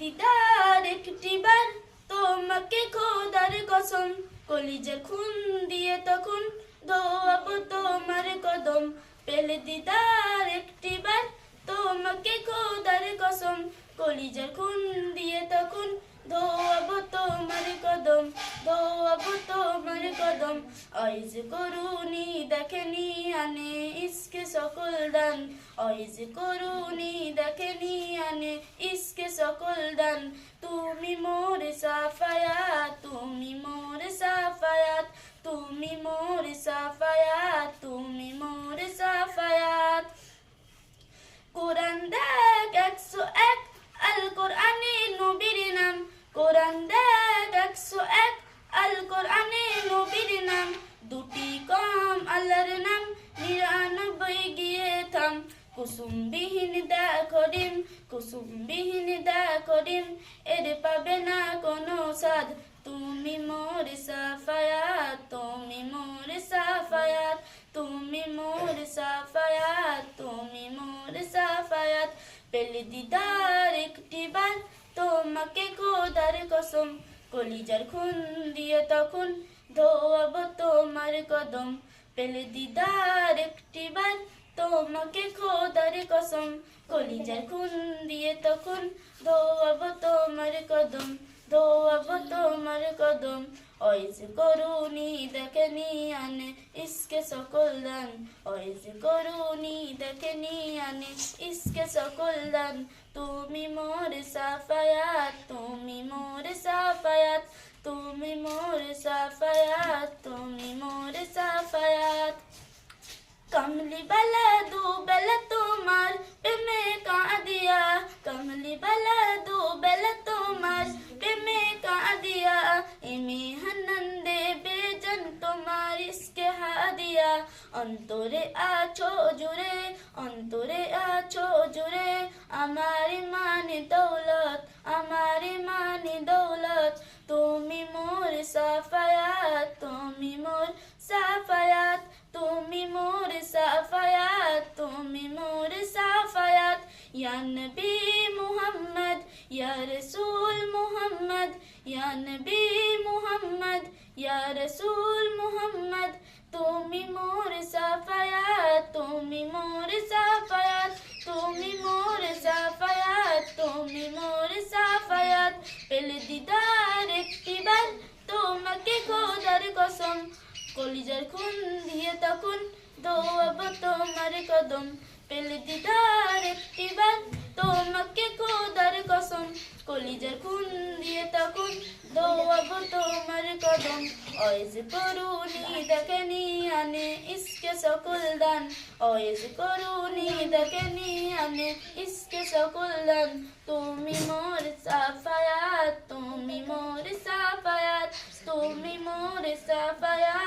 দিদার একটি বার তোমাকে খোদার কসম, কলিজা খুন দিয়ে তখন ধোয়াবো তোমার কদম। পেলে দিদার একটি বার তোমাকে খোদার কসম কলিজার খুন দিয়ে তখন ধোয়াবো তোমার কদম ধোয়াবো তোমার কদম। আইজ করুনি দেখেনি আনে ইসকে সকল দান, আইজ করুনি দেখেনি আনে সকল দান। তুমি মোর সাফায়াত, তুমি মোর সাফায়াত, তুমি মোর সাফায়াত, তুমি মোর সাফায়াত। কোরআন দেখ একশো এক আল কোরআনে নবীর নাম। কোরআন দেখ একশো এক আল কোরআনে নবীর নাম। দুটি কম আল্লাহর নাম, নিরানব্বই গিয়ে থাম। কুসুমবিহীন দেখো ডিম কুসুমবিহীন দেখো ডিম এর পাবে না কোনো সাদ তুমি মোর সাফায়াত, তুমি মোর সাফায়াত, তুমি মোর সাফায়াত, তুমি মোর সাফায়াত। পেলে দিদার একটি বার তোমাকে খোদার কসম। কলিজার খুন দিয়ে তখন ধোয়াবো তোমার কদম। পেলে দিদার একটি বার তোমাকে খোদার কসম, কলিজার খুন দিয়ে তখন ধোয়াবো তোমার কদম, ধোয়াবো তোমার কদম। ওইজ করুনি দেখেনি আনে ইসকে সকল দান ওইজ করুনি দেখেনি আনে ইসকে সকল দান। তুমি মোর সাফায়াত, তুমি মোর সাফায়াত, তুমি মোর সাফায়াত, তুমি অন্তরে আছো জুড়ে অন্তরে আছো জুড়ে আমার মানে দৌলত আমার মানে দৌলত তুমি মোর সাফায়াত তুমি মোর সাফায়াত তুমি মোর সাফায়াত তুমি মোর সাফায়াত ইয়া নবী মুহাম্মদ ইয়া রাসূল মুহাম্মদ, ইয়া নবী মুহাম্মদ, ইয়া রাসূল মুহাম্মদ, তুমি মোর সাফায়াত, তুমি মোর সাফায়াত, তুমি মোর সাফায়াত, তুমি মোর সাফায়াত। পেলে দিদার একটি বার তোমাকে খোদার কসম, কলিজার খুন দিয়ে তখন দোয়াবো তোমার কদম। পেলে দিদার একটি নিজের খুন দিয়ে তখন দৌড়াবো তোমার কদম। ওয়েজ করুনি দেখেনি আনে ইসকে সকল দান। ওয়েজ করুনি দেখেনি আনে ইসকে সকল দান। তুমি মোর সাফায়াত, তুমি মোর সাফায়াত, তুমি মোর সাফায়াত।